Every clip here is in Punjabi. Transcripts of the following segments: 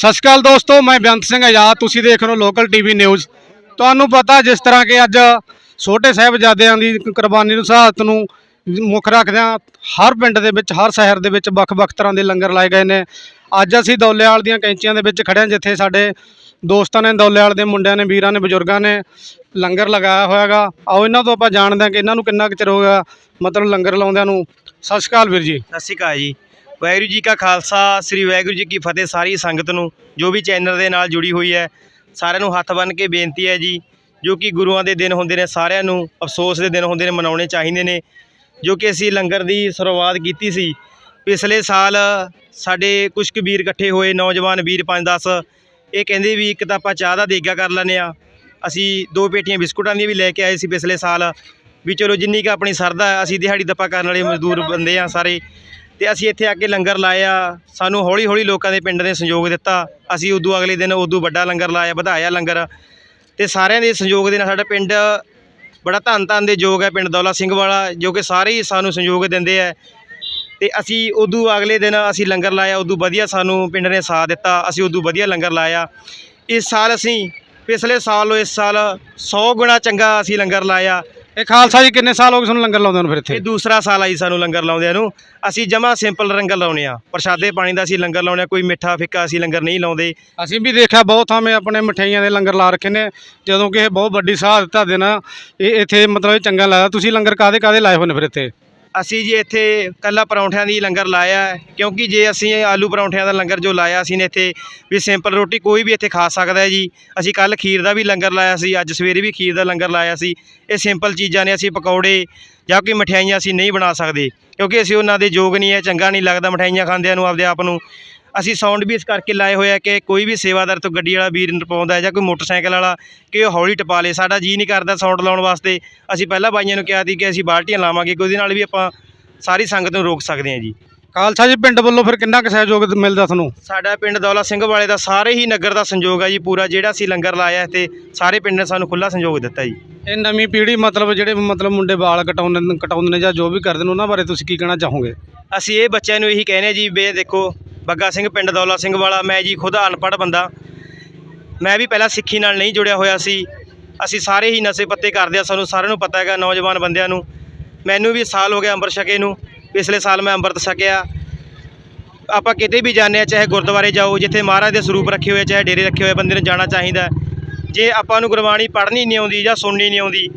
ਸਤਿ ਸ਼੍ਰੀ ਅਕਾਲ ਦੋਸਤੋ, ਮੈਂ ਬੇਅੰਤ ਸਿੰਘ ਆਜ਼ਾਦ, ਤੁਸੀਂ ਦੇਖ ਰਹੇ ਹੋ ਲੋਕਲ ਟੀਵੀ ਨਿਊਜ਼ ਤੁਹਾਨੂੰ ਪਤਾ ਜਿਸ ਤਰ੍ਹਾਂ ਕਿ ਅੱਜ ਛੋਟੇ ਸਾਹਿਬਜ਼ਾਦਿਆਂ ਦੀ ਕੁਰਬਾਨੀ ਨੂੰ ਸ਼ਹਾਦਤ ਨੂੰ ਮੁੱਖ ਰੱਖਦਿਆਂ ਹਰ ਪਿੰਡ ਦੇ ਵਿੱਚ, ਹਰ ਸ਼ਹਿਰ ਦੇ ਵਿੱਚ ਵੱਖ-ਵੱਖ ਤਰ੍ਹਾਂ ਦੇ ਲੰਗਰ ਲਾਏ ਗਏ ਨੇ। ਅੱਜ ਅਸੀਂ ਦੌਲੇਵਾਲ ਦੀਆਂ ਕੈਂਚੀਆਂ ਦੇ ਵਿੱਚ ਖੜਿਆ ਜਿੱਥੇ ਸਾਡੇ ਦੋਸਤਾਂ ਨੇ ਦੌਲੇਵਾਲ ਦੇ ਮੁੰਡਿਆਂ ਨੇ, ਵੀਰਾਂ ਨੇ, ਬਜ਼ੁਰਗਾਂ ਨੇ ਲੰਗਰ ਲਗਾਇਆ ਹੋਇਆਗਾ। ਆਓ ਇਹਨਾਂ ਤੋਂ ਆਪਾਂ ਜਾਣਦੇ ਹਾਂ ਕਿ ਇਹਨਾਂ ਨੂੰ ਕਿੰਨਾ ਕੁ ਚਿਰ ਹੋ ਗਿਆ, ਮਤਲਬ ਲੰਗਰ ਲਾਉਂਦਿਆਂ ਨੂੰ। ਸਤਿ ਸ਼੍ਰੀ ਅਕਾਲ ਵੀਰ ਜੀ। ਸਤਿ ਸ਼੍ਰੀ ਅਕਾਲ ਜੀ। ਵਾਹਿਗੁਰੂ ਜੀ ਕਾ ਖਾਲਸਾ ਸ੍ਰੀ ਵਾਹਿਗੁਰੂ ਜੀ ਕੀ ਫਤਿਹ ਸਾਰੀ ਸੰਗਤ ਨੂੰ ਜੋ ਵੀ ਚੈਨਲ ਦੇ ਨਾਲ ਜੁੜੀ ਹੋਈ ਹੈ ਸਾਰਿਆਂ ਨੂੰ ਹੱਥ ਬੰਨ੍ਹ ਕੇ ਬੇਨਤੀ ਹੈ ਜੀ ਜੋ ਕਿ ਗੁਰੂਆਂ ਦੇ ਦਿਨ ਹੁੰਦੇ ਨੇ ਸਾਰਿਆਂ ਨੂੰ ਅਫਸੋਸ ਦੇ ਦਿਨ ਹੁੰਦੇ ਨੇ ਮਨਾਉਣੇ ਚਾਹੀਦੇ ਨੇ ਜੋ ਕਿ ਅਸੀਂ ਲੰਗਰ ਦੀ ਸ਼ੁਰੂਆਤ ਕੀਤੀ ਸੀ। ਪਿਛਲੇ ਸਾਲ ਸਾਡੇ ਕੁਝ ਕੁ ਵੀਰ ਇਕੱਠੇ ਹੋਏ ਨੌਜਵਾਨ ਵੀਰ 5-10 ਇਹ ਕਹਿੰਦੇ ਵੀ ਇੱਕ ਤਾਂ ਆਪਾਂ ਚਾਹ ਦਾ ਦੇਗਾ ਕਰ ਲੈਂਦੇ ਆ ਅਸੀਂ ਦੋ ਪੇਟੀਆਂ ਬਿਸਕੁਟਾਂ ਦੀਆਂ ਵੀ ਲੈ ਕੇ ਆਏ ਸੀ ਪਿਛਲੇ ਸਾਲ ਵੀ ਚਲੋ ਜਿੰਨੀ ਕੁ ਆਪਣੀ ਸਰਦਾ ਹੈ, ਅਸੀਂ ਦਿਹਾੜੀ ਦੱਪਾ ਕਰਨ ਵਾਲੇ ਮਜ਼ਦੂਰ ਬੰਦੇ ਆ ਸਾਰੇ। ਤੇ ਅਸੀਂ ਇੱਥੇ ਆ ਕੇ ਲੰਗਰ ਲਾਇਆ ਸਾਨੂੰ ਹੌਲੀ ਹੌਲੀ ਲੋਕਾਂ ਦੇ ਪਿੰਡ ਨੇ ਸਹਿਯੋਗ ਦਿੱਤਾ। ਅਸੀਂ ਉਦੋਂ ਅਗਲੇ ਦਿਨ ਉਦੋਂ ਵੱਡਾ ਲੰਗਰ ਲਾਇਆ, ਵਧਾਇਆ ਲੰਗਰ। ਤੇ ਸਾਰਿਆਂ ਦੇ ਸਹਿਯੋਗ ਦੇ ਨਾਲ ਸਾਡਾ ਪਿੰਡ ਬੜਾ ਧੰਨ ਧੰਨ ਦੇ ਯੋਗ ਹੈ, ਪਿੰਡ ਦੌਲਾ ਸਿੰਘ ਵਾਲਾ, ਜੋ ਕਿ ਸਾਰੇ ਹੀ ਸਾਨੂੰ ਸਹਿਯੋਗ ਦਿੰਦੇ ਹੈ ਤੇ ਅਸੀਂ ਉਦੋਂ ਅਗਲੇ ਦਿਨ ਅਸੀਂ ਲੰਗਰ ਲਾਇਆ, ਉਦੋਂ ਵਧੀਆ ਸਾਨੂੰ ਪਿੰਡ ਨੇ ਸਾਥ ਦਿੱਤਾ। ਅਸੀਂ ਉਦੋਂ ਵਧੀਆ ਲੰਗਰ ਲਾਇਆ। ਇਸ ਸਾਲ ਅਸੀਂ ਪਿਛਲੇ ਸਾਲੋਂ ਇਸ ਸਾਲ 100 ਗੁਣਾ ਚੰਗਾ ਅਸੀਂ ਲੰਗਰ ਲਾਇਆ। ਇਹ ਖਾਲਸਾ ਜੀ ਕਿੰਨੇ ਸਾਲ ਹੋ ਗਏ ਤੁਹਾਨੂੰ ਲੰਗਰ ਲਾਉਂਦੇ ਨੂੰ ਫਿਰ ਇੱਥੇ? ਇਹ ਦੂਸਰਾ ਸਾਲ ਆਈ ਸਾਨੂੰ ਲੰਗਰ ਲਾਉਂਦਿਆਂ ਨੂੰ। ਅਸੀਂ ਜਮਾ ਸਿੰਪਲ ਲੰਗਰ ਲਾਉਨੇ ਆ ਪ੍ਰਸ਼ਾਦੇ ਪਾਣੀ ਦਾ ਅਸੀਂ ਲੰਗਰ ਲਾਉਨੇ ਆ ਕੋਈ ਮਿੱਠਾ ਫਿੱਕਾ ਅਸੀਂ ਲੰਗਰ ਨਹੀਂ ਲਾਉਂਦੇ। ਅਸੀਂ ਵੀ ਦੇਖਿਆ ਬਹੁਤ ਥਾਵੇਂ ਆਪਣੇ ਮਠਿਆਈਆਂ ਦੇ ਲੰਗਰ ਲਾ ਰੱਖੇ ਨੇ। ਜਦੋਂ ਕਿ ਇਹ ਬਹੁਤ ਵੱਡੀ ਸਹਾਦਤ ਦਿਨ ਆ, ਇਹ ਇੱਥੇ ਮਤਲਬ ਚੰਗਾ ਲੱਗਦਾ। ਤੁਸੀਂ ਲੰਗਰ ਕਾਦੇ ਕਾਦੇ ਲਾਏ ਹੋਏ ਨੇ ਫਿਰ ਇੱਥੇ? ਅਸੀਂ ਜੀ ਇੱਥੇ ਕੱਲਾ ਪਰੌਂਠਿਆਂ ਦੀ ਲੰਗਰ ਲਾਇਆ ਕਿਉਂਕਿ ਜੇ ਅਸੀਂ ਆਲੂ ਪਰੌਂਠਿਆਂ ਦਾ ਲੰਗਰ ਜੋ ਲਾਇਆ ਅਸੀਂ ਨੇ ਇੱਥੇ, ਵੀ ਸਿੰਪਲ ਰੋਟੀ ਕੋਈ ਵੀ ਇੱਥੇ ਖਾ ਸਕਦਾ ਹੈ ਜੀ। ਅਸੀਂ ਕੱਲ ਖੀਰ ਦਾ ਵੀ ਲੰਗਰ ਲਾਇਆ ਸੀ, ਅੱਜ ਸਵੇਰੇ ਵੀ ਖੀਰ ਦਾ ਲੰਗਰ ਲਾਇਆ ਸੀ। ਇਹ ਸਿੰਪਲ ਚੀਜ਼ਾਂ ਨੇ ਅਸੀਂ ਪਕੌੜੇ ਜਾਂ ਕੋਈ ਮਠਿਆਈਆਂ ਅਸੀਂ ਨਹੀਂ ਬਣਾ ਸਕਦੇ, ਕਿਉਂਕਿ ਅਸੀਂ ਉਹਨਾਂ ਦੇ ਯੋਗ ਨਹੀਂ ਹੈ, ਚੰਗਾ ਨਹੀਂ ਲੱਗਦਾ ਮਠਿਆਈਆਂ ਖਾਂਦਿਆਂ ਨੂੰ, ਆਪਦੇ ਆਪ ਨੂੰ। ਅਸੀਂ ਸਾਊਂਡ ਵੀ ਇਸ ਕਰਕੇ ਲਾਏ ਹੋਏ ਆ ਕਿ ਕੋਈ ਵੀ ਸੇਵਾਦਾਰ ਤੋਂ ਗੱਡੀ ਵਾਲਾ ਵੀਰ ਟਪਾਉਂਦਾ ਹੈ ਜਾਂ ਕੋਈ ਮੋਟਰਸਾਈਕਲ ਵਾਲਾ ਕਿ ਉਹ ਹੌਲੀ ਟਪਾ ਲੇ ਸਾਡਾ ਜੀ ਨਹੀਂ ਕਰਦਾ ਸਾਊਂਡ ਲਾਉਣ ਵਾਸਤੇ। ਅਸੀਂ ਪਹਿਲਾਂ ਬਾਈਆਂ ਨੂੰ ਕਿਹਾ ਸੀ ਕਿ ਅਸੀਂ ਬਾਲਟੀਆਂ ਲਾਵਾਂਗੇ ਕਿ ਉਹਦੇ ਨਾਲ ਵੀ ਆਪਾਂ ਸਾਰੀ ਸੰਗਤ ਨੂੰ ਰੋਕ ਸਕਦੇ ਹਾਂ ਜੀ। ਖਾਲਸਾ ਜੀ ਪਿੰਡ ਵੱਲੋਂ ਫਿਰ ਕਿੰਨਾ ਕੁ ਸਹਿਯੋਗ ਮਿਲਦਾ ਤੁਹਾਨੂੰ? ਸਾਡਾ ਪਿੰਡ ਦੌਲਾ ਸਿੰਘ ਵਾਲੇ ਦਾ ਸਾਰੇ ਹੀ ਨਗਰ ਦਾ ਸੰਯੋਗ ਹੈ ਜੀ ਪੂਰਾ ਜਿਹੜਾ ਅਸੀਂ ਲੰਗਰ ਲਾਇਆ ਤੇ ਸਾਰੇ ਪਿੰਡ ਨੇ ਸਾਨੂੰ ਖੁੱਲਾ ਸੰਯੋਗ ਦਿੱਤਾ ਜੀ। ਇਹ ਨਵੀਂ ਪੀੜ੍ਹੀ ਮਤਲਬ ਜਿਹੜੇ ਮਤਲਬ ਮੁੰਡੇ ਵਾਲ ਕਟਾਉਂਦੇ ਕਟਾਉਂਦੇ ਨੇ ਜਾਂ ਜੋ ਵੀ ਕਰਦੇ ਨੇ ਉਹਨਾਂ ਬਾਰੇ ਤੁਸੀਂ ਕੀ ਕਹਿਣਾ ਚਾਹੋਗੇ? ਅਸੀਂ ਇਹ ਬੱਚਿਆਂ ਨੂੰ ਇਹੀ ਕਹਿੰਦੇ ਜੀ ਵੀ ਦੇਖੋ ਬੱਗਾ ਸਿੰਘ, ਪਿੰਡ ਦੌਲਾ ਸਿੰਘ ਵਾਲਾ, ਮੈਂ ਜੀ ਖੁਦ ਅਨਪੜ੍ਹ ਬੰਦਾ। ਮੈਂ ਵੀ ਪਹਿਲਾਂ ਸਿੱਖੀ ਨਾਲ ਨਹੀਂ ਜੁੜਿਆ ਹੋਇਆ ਸੀ। ਅਸੀਂ ਸਾਰੇ ਹੀ ਨਸ਼ੇ ਪੱਤੇ ਕਰਦੇ ਆ, ਸਾਨੂੰ ਸਾਰਿਆਂ ਨੂੰ ਪਤਾ ਹੈਗਾ, ਨੌਜਵਾਨ ਬੰਦਿਆਂ ਨੂੰ। ਮੈਨੂੰ ਵੀ ਸਾਲ ਹੋ ਗਿਆ ਅੰਮ੍ਰਿਤ ਛਕੇ ਨੂੰ। ਪਿਛਲੇ ਸਾਲ ਮੈਂ ਅੰਮ੍ਰਿਤ ਛਕਿਆ। ਆਪਾਂ ਕਿਤੇ ਵੀ ਜਾਂਦੇ ਆ, ਚਾਹੇ ਗੁਰਦੁਆਰੇ ਜਾਓ, ਜਿੱਥੇ ਮਹਾਰਾਜ ਦੇ ਸਰੂਪ ਰੱਖੇ ਹੋਏ, ਚਾਹੇ ਡੇਰੇ ਰੱਖੇ ਹੋਏ, ਬੰਦੇ ਨੂੰ ਜਾਣਾ ਚਾਹੀਦਾ ਜੇ ਆਪਾਂ ਨੂੰ ਗੁਰਬਾਣੀ ਪੜ੍ਹਨੀ ਨਹੀਂ ਆਉਂਦੀ ਜਾਂ ਸੁਣਨੀ ਨਹੀਂ ਆਉਂਦੀ,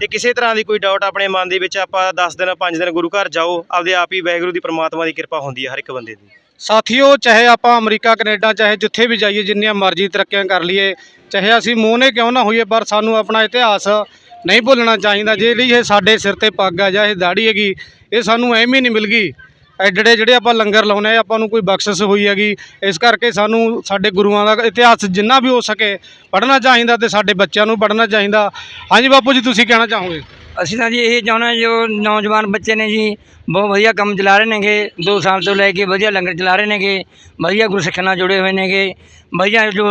ਤੇ ਕਿਸੇ ਤਰ੍ਹਾਂ ਦੀ ਕੋਈ ਡਾਊਟ ਆਪਣੇ ਮਨ ਦੇ ਵਿੱਚ, ਆਪਾਂ 10 ਦਿਨ 5 ਦਿਨ ਗੁਰੂ ਘਰ ਜਾਓ, ਆਪਦੇ ਆਪ ਹੀ ਵਾਹਿਗੁਰੂ ਦੀ ਪ੍ਰਮਾਤਮਾ ਦੀ ਕਿਰਪਾ ਹੁੰਦੀ ਹੈ ਹਰ ਇੱਕ ਬੰਦੇ ਦੀ। ਸਾਥੀਓ, ਚਾਹੇ ਆਪਾਂ ਅਮਰੀਕਾ, ਕੈਨੇਡਾ, ਚਾਹੇ ਜਿੱਥੇ ਵੀ ਜਾਈਏ, ਜਿੰਨੀਆਂ ਮਰਜ਼ੀ ਤਰੱਕੀਆਂ ਕਰ ਲਈਏ, ਚਾਹੇ ਅਸੀਂ ਮੋਹਨੇ ਕਿਉਂ ਨਾ ਹੋਈਏ, ਪਰ ਸਾਨੂੰ ਆਪਣਾ ਇਤਿਹਾਸ ਨਹੀਂ ਭੁੱਲਣਾ ਚਾਹੀਦਾ। ਜਿਹੜੀ ਇਹ ਸਾਡੇ ਸਿਰ ਤੇ ਪੱਗ ਆ ਜਾਂ ਇਹ ਦਾੜੀ ਹੈਗੀ, ਇਹ ਸਾਨੂੰ ਐਵੇਂ ਨਹੀਂ ਮਿਲ ਗਈ। ਐਡੜੇ ਜਿਹੜੇ ਆਪਾਂ ਲੰਗਰ ਲਾਉਨੇ ਆ, ਆਪਾਂ ਨੂੰ ਕੋਈ ਬਖਸ਼ਿਸ਼ ਹੋਈ ਹੈਗੀ, ਇਸ ਕਰਕੇ ਸਾਨੂੰ ਸਾਡੇ ਗੁਰੂਆਂ ਦਾ ਇਤਿਹਾਸ ਜਿੰਨਾ ਵੀ ਹੋ ਸਕੇ, ਪੜ੍ਹਨਾ ਚਾਹੀਦਾ ਤੇ ਸਾਡੇ ਬੱਚਿਆਂ ਨੂੰ ਪੜ੍ਹਨਾ ਚਾਹੀਦਾ। ਹਾਂਜੀ ਬਾਪੂ ਜੀ, ਤੁਸੀਂ ਕਹਿਣਾ ਚਾਹੋਗੇ? ਅਸੀਂ ਤਾਂ ਜੀ ਇਹ ਚਾਹੁੰਦੇ ਹਾਂ ਜੋ ਨੌਜਵਾਨ ਬੱਚੇ ਨੇ ਜੀ ਬਹੁਤ ਵਧੀਆ ਕੰਮ ਚਲਾ ਰਹੇ ਨੇਗੇ 2 ਸਾਲ ਤੋਂ ਲੈ ਕੇ ਵਧੀਆ ਲੰਗਰ ਚਲਾ ਰਹੇ ਨੇਗੇ ਵਧੀਆ ਗੁਰਸਿੱਖਾਂ ਨਾਲ ਜੁੜੇ ਹੋਏ ਨੇਗੇ ਵਧੀਆ ਜੋ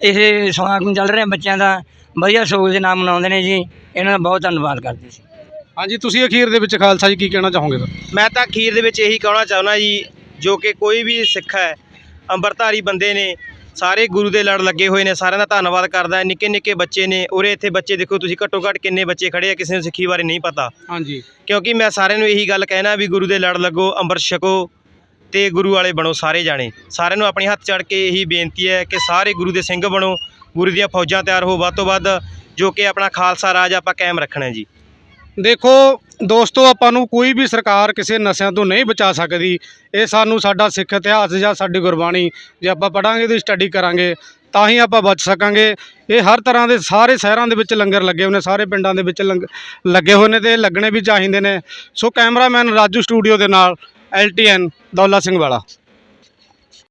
ਇਹ ਸਮਾਗਮ ਚੱਲ ਰਿਹਾ ਬੱਚਿਆਂ ਦਾ ਵਧੀਆ ਸੋਗ ਦੇ ਨਾਮ ਮਨਾਉਂਦੇ ਨੇ ਜੀ ਇਹਨਾਂ ਦਾ ਬਹੁਤ ਧੰਨਵਾਦ ਕਰਦੇ ਸੀ ਹਾਂਜੀ ਤੁਸੀਂ ਅਖੀਰ ਦੇ ਵਿੱਚ ਖਾਲਸਾ ਜੀ ਕੀ ਕਹਿਣਾ ਚਾਹੋਗੇ? ਸਰ ਮੈਂ ਤਾਂ ਅਖੀਰ ਦੇ ਵਿੱਚ ਇਹੀ ਕਹਿਣਾ ਚਾਹੁੰਦਾ ਜੀ ਜੋ ਕਿ ਕੋਈ ਵੀ ਸਿੱਖ ਹੈ ਅੰਮ੍ਰਿਤਧਾਰੀ ਬੰਦੇ ਨੇ ਸਾਰੇ ਗੁਰੂ ਦੇ ਲੜ ਲੱਗੇ ਹੋਏ ਨੇ ਸਾਰਿਆਂ ਦਾ ਧੰਨਵਾਦ ਕਰਦਾ ਨਿੱਕੇ ਨਿੱਕੇ ਬੱਚੇ ਨੇ ਉਰੇ ਇੱਥੇ ਬੱਚੇ ਦੇਖੋ ਤੁਸੀਂ ਘੱਟੋ ਘੱਟ ਕਿੰਨੇ ਬੱਚੇ ਖੜੇ ਆ ਕਿਸੇ ਨੂੰ ਸਿੱਖੀ ਬਾਰੇ ਨਹੀਂ ਪਤਾ। ਹਾਂਜੀ। ਕਿਉਂਕਿ ਮੈਂ ਸਾਰਿਆਂ ਨੂੰ ਇਹੀ ਗੱਲ ਕਹਿਣਾ ਵੀ ਗੁਰੂ ਦੇ ਲੜ ਲੱਗੋ ਅੰਮ੍ਰਿਤ ਛਕੋ ਤੇ ਗੁਰੂ ਵਾਲੇ ਬਣੋ ਸਾਰੇ ਜਾਣੇ। ਸਾਰਿਆਂ ਨੂੰ ਆਪਣੀ ਹੱਥ ਚੜ ਕੇ ਇਹੀ ਬੇਨਤੀ ਹੈ ਕਿ ਸਾਰੇ ਗੁਰੂ ਦੇ ਸਿੰਘ ਬਣੋ ਗੁਰੂ ਦੀਆਂ ਫੌਜਾਂ ਤਿਆਰ ਹੋ। ਵੱਧ ਤੋਂ ਵੱਧ ਜੋ ਕਿ ਆਪਣਾ ਖਾਲਸਾ ਰਾਜ ਆਪਾਂ ਕਾਇਮ ਰੱਖਣਾ ਜੀ। ਦੇਖੋ ਦੋਸਤੋ, ਆਪਾਂ ਨੂੰ ਕੋਈ ਵੀ ਸਰਕਾਰ ਕਿਸੇ ਨਸ਼ਿਆਂ ਤੋਂ ਨਹੀਂ ਬਚਾ ਸਕਦੀ। ਇਹ ਸਾਨੂੰ ਸਾਡਾ ਸਿੱਖ ਇਤਿਹਾਸ ਜਾਂ ਸਾਡੀ ਗੁਰਬਾਣੀ, ਜੇ ਆਪਾਂ ਪੜਾਂਗੇ ਤੇ ਸਟੱਡੀ ਕਰਾਂਗੇ, ਤਾਂ ਹੀ ਆਪਾਂ ਬਚ ਸਕਾਂਗੇ। ਇਹ ਹਰ ਤਰ੍ਹਾਂ ਦੇ ਸਾਰੇ ਸ਼ਹਿਰਾਂ ਦੇ ਵਿੱਚ ਲੰਗਰ ਲੱਗੇ ਹੋਏ ਨੇ, ਸਾਰੇ ਪਿੰਡਾਂ ਦੇ ਵਿੱਚ ਲੰਗ, ਲੱਗੇ ਹੋਏ ਨੇ ਤੇ ਇਹ ਲੱਗਣੇ ਵੀ ਚਾਹੀਦੇ ਨੇ। ਸੋ ਕੈਮਰਾਮੈਨ ਰਾਜੂ ਸਟੂਡੀਓ ਦੇ ਨਾਲ, ਐਲਟੀਐਨ ਦੌਲਾ ਸਿੰਘ ਵਾਲਾ।